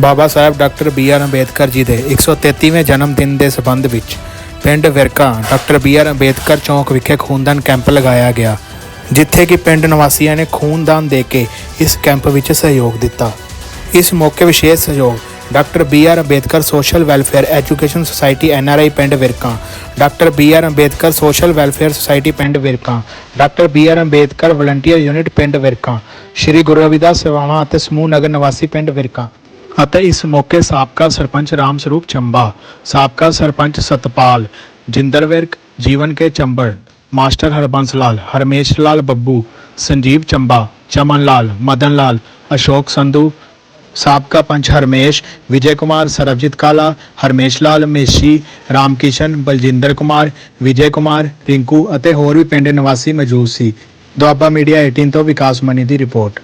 Baba Sahib doctor B R Ambedkar ji ਦੇ 133ਵੇਂ ਜਨਮ ਦਿਨ ਦੇ ਸਬੰਧ ਵਿੱਚ ਪਿੰਡ Virka doctor B R Ambedkar ਚੌਂਕ ਵਿਖੇ ਖੂਨਦਾਨ ਕੈਂਪ ਲਗਾਇਆ ਗਿਆ, ਜਿੱਥੇ ਕਿ ਪਿੰਡ ਨਿਵਾਸੀਆਂ ਨੇ ਖੂਨਦਾਨ ਦੇ ਕੇ ਇਸ ਕੈਂਪ ਵਿੱਚ ਸਹਿਯੋਗ ਦਿੱਤਾ। ਇਸ ਮੌਕੇ ਵਿਸ਼ੇਸ਼ ਸਹਿਯੋਗ doctor B R Ambedkar social welfare education society N R I ਪਿੰਡ Virka, doctor B R Ambedkar social welfare society ਪਿੰਡ Virka, doctor B R Ambedkar volunteer unit ਪਿੰਡ ਵਿਰਕਾ। ਸ਼੍ਰੀ ਗੁਰੂ ਰਵਿਦਾਸ ਸੇਵਾਵਾਂ ਅਤੇ ਸਮੂਹ ਨਗਰ ਨਿਵਾਸੀ ਪਿੰਡ ਵਿਰਕਾ। ਅਤੇ ਇਸ ਮੌਕੇ ਸਾਬਕਾ ਸਰਪੰਚ ਰਾਮ ਸਰੂਪ ਚੰਬਾ, ਸਾਬਕਾ ਸਰਪੰਚ ਸਤਪਾਲ, ਜਿੰਦਰ ਵਿਰਕ, ਜੀਵਨ ਕੇ ਚੰਬੜ, ਮਾਸਟਰ ਹਰਬੰਸ ਲਾਲ, ਹਰਮੇਸ਼ ਲਾਲ ਬੱਬੂ, ਸੰਜੀਵ ਚੰਬਾ, ਚਮਨ ਲਾਲ, ਮਦਨ ਲਾਲ, ਅਸ਼ੋਕ ਸੰਧੂ, ਸਾਬਕਾ ਪੰਚ ਹਰਮੇਸ਼, ਵਿਜੇ ਕੁਮਾਰ, ਸਰਬਜੀਤ ਕਾਲਾ, ਹਰਮੇਸ਼ ਲਾਲ, ਮੇਸ਼ੀ, ਰਾਮਕਿਸ਼ਨ, ਬਲਜਿੰਦਰ ਕੁਮਾਰ, ਵਿਜੇ ਕੁਮਾਰ, ਰਿੰਕੂ ਅਤੇ ਹੋਰ ਵੀ ਪਿੰਡ ਨਿਵਾਸੀ ਮੌਜੂਦ ਸੀ। ਦੁਆਬਾ ਮੀਡੀਆ 18 ਤੋਂ ਵਿਕਾਸ ਮਨੀ ਦੀ ਰਿਪੋਰਟ।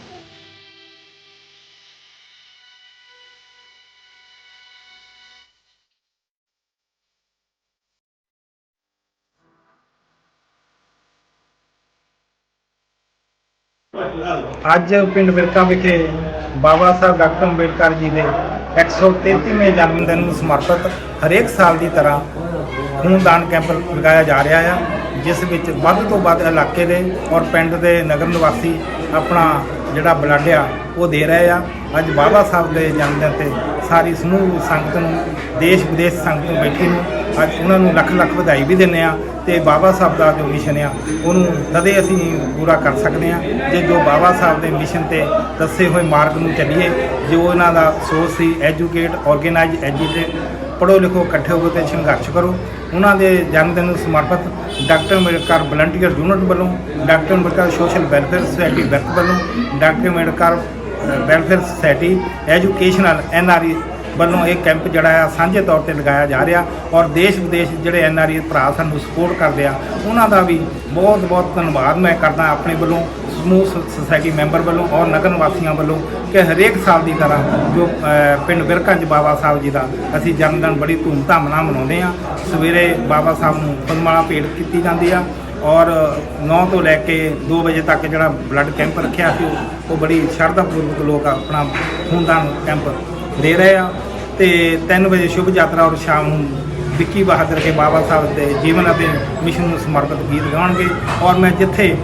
ਅੱਜ ਪਿੰਡ ਵਿਰਕਾ ਵਿਖੇ ਬਾਬਾ ਸਾਹਿਬ ਡਾਕਟਰ ਅੰਬੇਡਕਰ ਜੀ ਦੇ 133ਵੇਂ ਜਨਮ ਦਿਨ ਨੂੰ ਸਮਰਪਿਤ ਹਰੇਕ ਸਾਲ ਦੀ ਤਰ੍ਹਾਂ ਖੂਨਦਾਨ ਕੈਂਪ ਲਗਾਇਆ ਜਾ ਰਿਹਾ ਹੈ ਜਿਸ ਵਿੱਚ ਵੱਧ ਤੋਂ ਵੱਧ ਇਲਾਕੇ ਦੇ ਔਰ ਪਿੰਡ ਦੇ ਨਗਰ ਨਿਵਾਸੀ ਆਪਣਾ ਜਿਹੜਾ ਬਲੱਡ ਆ, ਉਹ ਦੇ ਰਹੇ ਆ। ਅੱਜ ਬਾਬਾ ਸਾਹਿਬ ਦੇ ਜਨਮ ਦਿਨ ਤੇ ਸਾਰੀ ਸਮੂਹ ਸੰਗਤ ਨੂੰ ਦੇਸ਼ ਵਿਦੇਸ਼ ਸੰਗਤ ਨੂੰ ਬੈਠੀ ਨੂੰ ਅੱਜ ਉਹਨਾਂ ਨੂੰ ਲੱਖ ਲੱਖ ਵਧਾਈ ਵੀ ਦਿੰਦੇ ਆ ਤੇ ਬਾਬਾ ਸਾਹਿਬ ਦਾ ਜੋ ਮਿਸ਼ਨ ਆ, ਉਹਨੂੰ ਕਦੇ ਅਸੀਂ ਪੂਰਾ ਕਰ ਸਕਦੇ ਆ ਜੇ ਜੋ ਬਾਬਾ ਸਾਹਿਬ ਦੇ ਮਿਸ਼ਨ ਤੇ ਦੱਸੇ ਹੋਏ ਮਾਰਗ ਨੂੰ ਚੱਲੀਏ, ਜੋ ਉਹਨਾਂ ਦਾ ਸੋਚ ਸੀ ਐਜੂਕੇਟ ਆਰਗੇਨਾਈਜ਼ ਐਜੂਕੇਟ ਪੜ੍ਹੋ ਲਿਖੋ, ਇਕੱਠੇ ਹੋ ਕੇ ਸੰਘਰਸ਼ ਕਰੋ। ਉਹਨਾਂ ਦੇ ਜਨਮ ਦਿਨ ਨੂੰ ਸਮਰਪਿਤ ਡਾਕਟਰ ਅੰਬੇਡਕਰ ਵਲੰਟੀਅਰ ਯੂਨਿਟ ਵੱਲੋਂ, doctor Ambedkar social welfare society barrack ਵੱਲੋਂ, doctor Ambedkar welfare society educational NRI ਵੱਲੋਂ ਇਹ ਕੈਂਪ ਜਿਹੜਾ ਆ ਸਾਂਝੇ ਤੌਰ ਤੇ ਲਗਾਇਆ ਜਾ ਰਿਹਾ ਔਰ ਦੇਸ਼ ਵਿਦੇਸ਼ ਜਿਹੜੇ ਐਨਆਰਈ ਭਰਾ ਸਾਨੂੰ ਸਪੋਰਟ ਕਰਦੇ ਆ, ਉਹਨਾਂ ਦਾ ਵੀ ਬਹੁਤ ਬਹੁਤ ਧੰਨਵਾਦ ਮੈਂ ਕਰਦਾ ਆਪਣੇ ਵੱਲੋਂ, ਸਮੂਹ ਸੁਸਾਇਟੀ ਮੈਂਬਰ ਵੱਲੋਂ ਔਰ ਨਗਰ ਨਿਵਾਸੀਆਂ ਵੱਲੋਂ ਕਿ ਹਰੇਕ ਸਾਲ ਦੀ ਤਰ੍ਹਾਂ ਜੋ ਪਿੰਡ ਬਿਰਕੰਜ ਬਾਬਾ ਸਾਹਿਬ ਜੀ ਦਾ ਅਸੀਂ ਜਨਮ ਦਿਨ ਬੜੀ ਧੂਮਧਾਮ ਨਾਲ ਮਨਾਉਂਦੇ ਆ ਸਵੇਰੇ ਬਾਬਾ ਸਾਹਿਬ ਨੂੰ ਫੁੱਲਮਾਲਾ ਭੇਟ ਕੀਤੀ ਜਾਂਦੀ ਆ ਔਰ 9 ਤੋਂ ਲੈ ਕੇ 2 ਵਜੇ ਤੱਕ ਜਿਹੜਾ ਬਲੱਡ ਕੈਂਪ ਰੱਖਿਆ ਸੀ, ਉਹ- ਉਹ ਬੜੀ ਸ਼ਰਧਾ ਪੂਰਵਕ ਲੋਕ ਆਪਣਾ ਖੂਨਦਾਨ ਕੈਂਪ ਦੇ ਰਹੇ ਆ ਤੇ 3 ਵਜੇ ਸ਼ੁਭ ਯਾਤਰਾ ਔਰ ਸ਼ਾਮ ਨੂੰ ਵਿੱਕੀ ਬਹਾਦਰ ਕੇ ਬਾਬਾ ਸਾਹਿਬ ਦੇ ਜੀਵਨ ਅਤੇ ਮਿਸ਼ਨ ਨੂੰ ਸਮਰਪਿਤ ਗੀਤ ਗਾਉਣਗੇ ਔਰ ਮੈਂ ਜਿੱਥੇ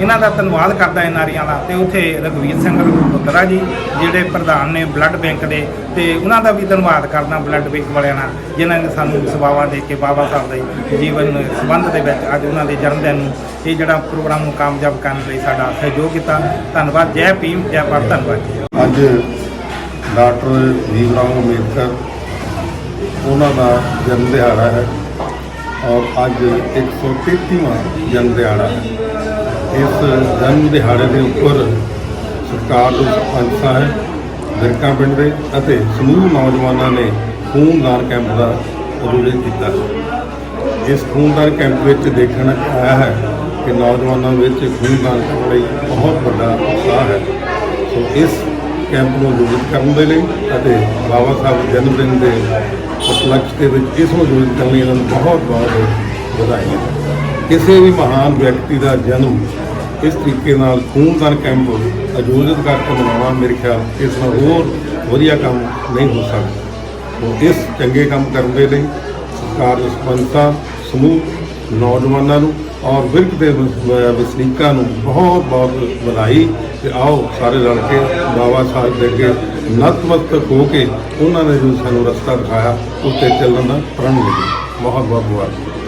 ਇਹਨਾਂ ਦਾ ਧੰਨਵਾਦ ਕਰਦਾ ਇਹ ਨਾਰੀਆਂ ਦਾ ਤੇ ਉੱਥੇ ਰਘਵੀਰ ਸਿੰਘ ਰਘੁੱਤਰਾ ਜੀ, ਜਿਹੜੇ ਪ੍ਰਧਾਨ ਨੇ ਬਲੱਡ ਬੈਂਕ ਦੇ ਤੇ ਉਹਨਾਂ ਦਾ ਵੀ ਧੰਨਵਾਦ ਕਰਦਾ ਬਲੱਡ ਬੈਂਕ ਵਾਲਿਆਂ ਨਾਲ, ਜਿਨ੍ਹਾਂ ਨੇ ਸਾਨੂੰ ਸੇਵਾਵਾਂ ਦੇ ਕੇ ਬਾਬਾ ਸਾਹਿਬ ਦੇ ਜੀਵਨ ਸੰਬੰਧ ਦੇ ਵਿੱਚ ਅੱਜ ਉਹਨਾਂ ਦੇ ਜਨਮ ਦਿਨ ਨੂੰ ਇਹ ਜਿਹੜਾ ਪ੍ਰੋਗਰਾਮ ਨੂੰ ਕਾਮਯਾਬ ਕਰਨ ਲਈ ਸਾਡਾ ਸਹਿਯੋਗ ਕੀਤਾ। ਧੰਨਵਾਦ, ਜੈ ਭੀਮ, ਜੈ ਭਾਰਤ, ਧੰਨਵਾਦ ਅੱਜ ਡਾਕਟਰ ਭੀਮ ਰਾਓ ਅੰਬੇਦਕਰ, ਉਹਨਾਂ ਦਾ ਜਨਮ ਦਿਹਾੜਾ ਹੈ ਔਰ ਅੱਜ 133ਵਾਂ ਜਨਮ ਦਿਹਾੜਾ ਹੈ। ਇਸ ਜਨਮ ਦਿਹਾੜੇ ਦੇ ਉੱਪਰ ਸਰਕਾਰ ਦੇ ਸਰਪੰਚ ਸਾਹਿਬ ਵਿਰਕਾ ਪਿੰਡ ਦੇ ਅਤੇ ਸਮੂਹ ਨੌਜਵਾਨਾਂ ਨੇ ਖੂਨਦਾਨ ਕੈਂਪ ਦਾ ਆਯੋਜਨ ਕੀਤਾ ਹੈ। ਇਸ ਖੂਨਦਾਨ ਕੈਂਪ ਵਿੱਚ ਦੇਖਣ ਆਇਆ ਹੈ ਕਿ ਨੌਜਵਾਨਾਂ ਵਿੱਚ ਖੂਨਦਾਨ ਕਰਨ ਲਈ ਬਹੁਤ ਵੱਡਾ ਉਤਸ਼ਾਹ ਹੈ। ਸੋ ਇਸ ਕੈਂਪ ਨੂੰ ਆਯੋਜਿਤ ਕਰਨ ਦੇ ਲਈ ਅਤੇ ਬਾਬਾ ਸਾਹਿਬ ਜਨਮ ਦਿਨ ਦੇ ਉਪਲਕਸ਼ ਦੇ ਵਿੱਚ ਇਸ ਨੂੰ ਆਯੋਜਿਤ ਕਰਨ ਲਈ ਇਹਨਾਂ ਨੂੰ ਬਹੁਤ ਬਹੁਤ ਵਧਾਈਆਂ। ਕਿਸੇ ਵੀ ਮਹਾਨ ਵਿਅਕਤੀ ਦਾ ਜਨਮ ਇਸ ਤਰੀਕੇ ਨਾਲ ਖੂਨਦਾਨ ਕੈਂਪ ਆਯੋਜਿਤ ਕਰਕੇ ਮਨਾਉਣਾ ਮੇਰੇ ਖਿਆਲ ਇਸ ਨਾਲ ਹੋਰ ਵਧੀਆ ਕੰਮ ਨਹੀਂ ਹੋ ਸਕਦਾ। ਇਸ ਚੰਗੇ ਕੰਮ ਕਰਨ ਦੇ ਲਈ ਸਰਕਾਰ ਦੇ ਸਮੂਹ, ਨੌਜਵਾਨਾਂ ਨੂੰ ਔਰ ਵਿਰਕ ਦੇ ਵਸਨੀਕਾਂ ਨੂੰ ਬਹੁਤ ਬਹੁਤ ਵਧਾਈ ਤੇ ਆਓ ਸਾਰੇ ਰਲ ਕੇ ਬਾਬਾ ਸਾਹਿਬ ਦੇ ਅੱਗੇ ਨਤਮਸਤਕ ਹੋ ਕੇ ਉਹਨਾਂ ਨੇ ਜੋ ਸਾਨੂੰ ਰਸਤਾ ਦਿਖਾਇਆ ਉਸ ਤੇ ਚੱਲਣ ਦਾ ਪ੍ਰਣ ਲਈਏ ਬਹੁਤ ਬਹੁਤ ਮੁਬਾਰਕ